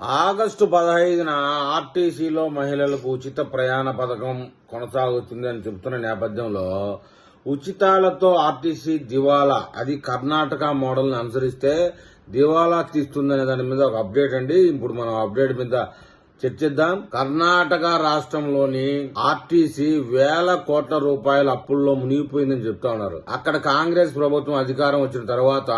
August పదహైదున ఆర్టీసీలో మహిళలకు ఉచిత ప్రయాణ పథకం కొనసాగుతుంది అని చెబుతున్న నేపథ్యంలో ఉచితాలతో ఆర్టీసీ దివాలా అది కర్ణాటక మోడల్ని అనుసరిస్తే దివాలా తీస్తుందనే దాని మీద ఒక అప్డేట్ అండి. ఇప్పుడు మనం అప్డేట్ మీద చర్చిద్దాం. కర్ణాటక రాష్ట్రంలోని ఆర్టీసీ వేల కోట్ల రూపాయల అప్పుల్లో మునిగిపోయిందని చెప్తా ఉన్నారు. అక్కడ కాంగ్రెస్ ప్రభుత్వం అధికారం వచ్చిన తర్వాత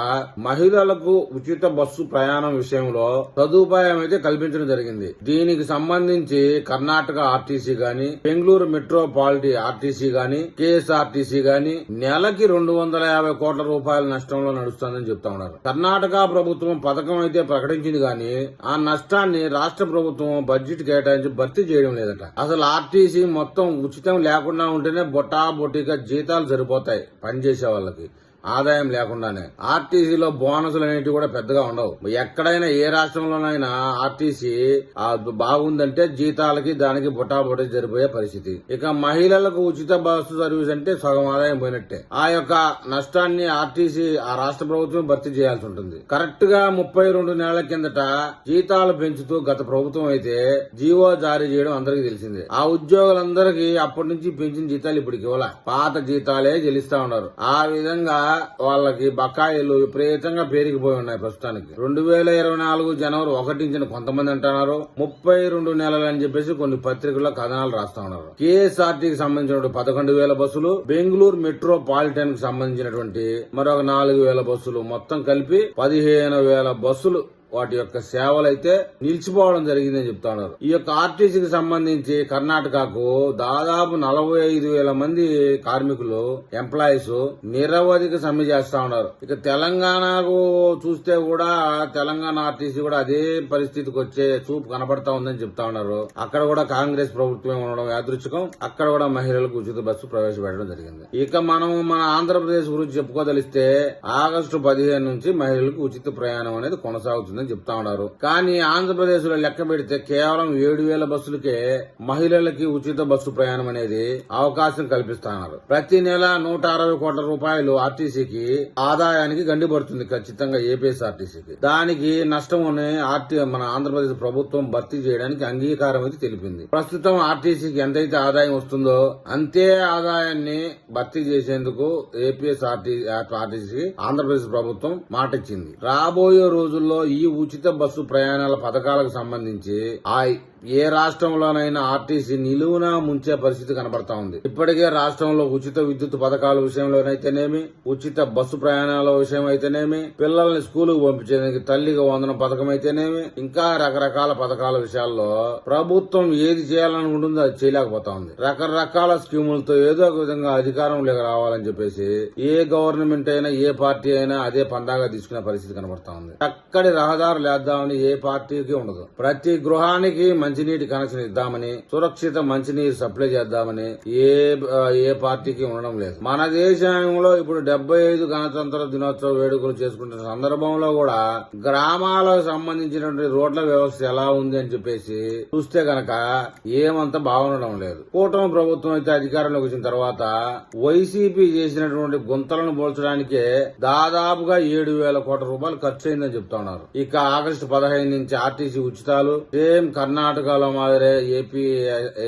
మహిళలకు ఉచిత బస్సు ప్రయాణం విషయంలో సదుపాయం అయితే కల్పించడం జరిగింది. దీనికి సంబంధించి కర్ణాటక ఆర్టీసీ గాని బెంగళూరు మెట్రోపాలిటీ ఆర్టీసీ గాని కేఎస్ఆర్టీసీ గాని నెలకి రెండు వందల యాభై కోట్ల రూపాయల నష్టంలో నడుస్తుందని చెప్తా ఉన్నారు. కర్ణాటక ప్రభుత్వం పథకం అయితే ప్రకటించింది గాని ఆ నష్టాన్ని రాష్ట్ర ప్రభుత్వం బడ్జెట్ కేటాయించి భర్తీ చేయడం లేదట. అసలు ఆర్టీసీ మొత్తం ఉచితం లేకుండా ఉంటేనే బొట్టా బొట్టిగా జీతాలు సరిపోతాయి పనిచేసే వాళ్ళకి. ఆదాయం లేకుండానే. ఆర్టీసీలో బోనసులు అనేటివి కూడా పెద్దగా ఉండవు. ఎక్కడైనా ఏ రాష్ట్రంలోనైనా ఆర్టీసీ బాగుందంటే జీతాలకి దానికి బుటాబుటి జరిపోయే పరిస్థితి. ఇక మహిళలకు ఉచిత బస్సు సర్వీస్ అంటే సగం ఆదాయం పోయినట్టే. ఆ యొక్క నష్టాన్ని ఆర్టీసీ ఆ రాష్ట్ర ప్రభుత్వం భర్తీ చేయాల్సి ఉంటుంది. కరెక్ట్గా ముప్పై రెండు నెలల కిందట జీతాలు పెంచుతూ గత ప్రభుత్వం అయితే జీవో జారీ చేయడం అందరికీ తెలిసిందే. ఆ ఉద్యోగులందరికీ అప్పటి నుంచి పెంచిన జీతాలు ఇప్పటికి ఇవ్వాల. పాత జీతాలే చెల్లిస్తా ఉన్నారు. ఆ విధంగా వాళ్ళకి బకాయిలు విపరీతంగా పెరిగిపోయి ఉన్నాయి ప్రస్తుతానికి. రెండు వేల ఇరవై నాలుగు జనవరి ఒకటించిన కొంతమంది అంటున్నారు ముప్పై రెండు నెలలు అని చెప్పేసి కొన్ని పత్రికల్లో కథనాలు రాస్తా ఉన్నారు. కేఎస్ఆర్టీకి సంబంధించిన పదకొండు వేల బస్సులు బెంగళూరు మెట్రోపాలిటన్కి సంబంధించినటువంటి మరొక నాలుగు వేల బస్సులు మొత్తం కలిపి పదిహేను వేల బస్సులు వాటి యొక్క సేవలు అయితే నిలిచిపోవడం జరిగిందని చెప్తా ఉన్నారు. ఈ యొక్క ఆర్టీసీకి సంబంధించి కర్ణాటకకు దాదాపు నలభై ఐదు వేల మంది కార్మికులు ఎంప్లాయీస్ నిరవధిక సమ్మె చేస్తా ఉన్నారు. ఇక తెలంగాణకు చూస్తే కూడా తెలంగాణ ఆర్టీసీ కూడా అదే పరిస్థితికి వచ్చే చూపు కనబడతా ఉందని చెప్తా ఉన్నారు. అక్కడ కూడా కాంగ్రెస్ ప్రభుత్వం ఉండడం యాదృచ్ఛికం. అక్కడ కూడా మహిళలకు ఉచిత బస్సు ప్రవేశపెట్టడం జరిగింది. ఇక మనం మన ఆంధ్రప్రదేశ్ గురించి చెప్పుకోదలిస్తే ఆగస్టు పదిహేను నుంచి మహిళలకు ఉచిత ప్రయాణం అనేది కొనసాగుతుంది. కొనసాగుతుందని చెప్తా ఉన్నారు. కానీ ఆంధ్రప్రదేశ్లో లెక్క పెడితే కేవలం ఏడు వేల బస్సులకే మహిళలకి ఉచిత బస్సు ప్రయాణం అనేది అవకాశం కల్పిస్తున్నారు ప్రతి నెల నూట అరవై కోట్ల రూపాయలు ఆర్టీసీకి ఆదాయానికి గండిపడుతుంది ఖచ్చితంగా ఏపీఎస్ఆర్టీసీకి. దానికి నష్టం ఆర్టీ మన ఆంధ్రప్రదేశ్ ప్రభుత్వం భర్తీ చేయడానికి అంగీకారం అయితే తెలిపింది. ప్రస్తుతం ఆర్టీసీకి ఎంతైతే ఆదాయం వస్తుందో అంతే ఆదాయాన్ని భర్తీ చేసేందుకు ఏపీఎస్ ఆర్టీసీ ఆంధ్రప్రదేశ్ ప్రభుత్వం మాట ఇచ్చింది రాబోయే రోజుల్లో ఈ ఉచిత బస్సు ప్రయాణాల పథకాలకు సంబంధించి ఆ ఏ రాష్ట్రంలోనైనా ఆర్టీసీ నిలువున ముంచే పరిస్థితి కనబడతా ఉంది. ఇప్పటికే రాష్ట్రంలో ఉచిత విద్యుత్ పథకాల విషయంలోనైతేనేమి ఉచిత బస్సు ప్రయాణాల విషయం అయితేనేమి పిల్లల్ని స్కూలుకు పంపించేందుకు తల్లికి వందన పథకం అయితేనేమి ఇంకా రకరకాల పథకాల విషయాల్లో ప్రభుత్వం ఏది చేయాలనుకుంటుందో అది చేయలేకపోతా ఉంది. రకరకాల స్కీములతో ఏదో ఒక విధంగా అధికారంలోకి రావాలని చెప్పేసి ఏ గవర్నమెంట్ అయినా ఏ పార్టీ అయినా అదే పందాగా తీసుకునే పరిస్థితి కనబడతా ఉంది. అక్కడి రహదారులు వేద్దామని ఏ పార్టీకి ఉండదు. ప్రతి గృహానికి మంచి మంచినీటి కనెక్షన్ ఇద్దామని సురక్షిత మంచినీరు సప్లై చేద్దామని ఏ ఏ పార్టీకి ఉండడం లేదు. మన దేశంలో ఇప్పుడు డెబ్బై ఐదు గణతంత్ర దినోత్సవ వేడుకలు చేసుకుంటున్న సందర్భంలో కూడా గ్రామాలకు సంబంధించినటువంటి రోడ్ల వ్యవస్థ ఎలా ఉంది అని చెప్పేసి చూస్తే గనక ఏమంత బాగుండడం లేదు. కూటమి ప్రభుత్వం అయితే అధికారంలోకి వచ్చిన తర్వాత వైసీపీ చేసినటువంటి గుంతలను పోల్చడానికే దాదాపుగా ఏడు వేల కోట్ల రూపాయలు ఖర్చు అయిందని చెప్తా ఉన్నారు. ఇక ఆగస్టు పదహైదు నుంచి ఆర్టీసీ ఉచితాలు సేమ్ కర్ణాటక కర్ణాటకలో మాదిరే ఏపీ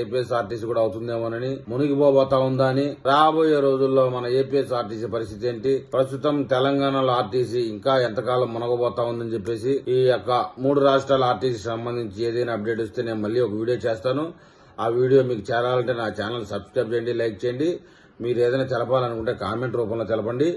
ఏపీఎస్ఆర్టీసీ కూడా అవుతుందేమోనని మునిగిపోబోతా ఉందా అని రాబోయే రోజుల్లో మన ఏపీఎస్ఆర్టీసీ పరిస్థితి ఏంటి? ప్రస్తుతం తెలంగాణలో ఆర్టీసీ ఇంకా ఎంతకాలం మునగబోతా ఉందని చెప్పేసి ఈ యొక్క మూడు రాష్ట్రాల ఆర్టీసీ సంబంధించి ఏదైనా అప్డేట్ వస్తే నేను మళ్ళీ ఒక వీడియో చేస్తాను. ఆ వీడియో మీకు చేరాలంటే నా ఛానల్ సబ్స్క్రైబ్ చేయండి లైక్ చేయండి. మీరు ఏదైనా తెలపాలనుకుంటే కామెంట్ రూపంలో తెలపండి.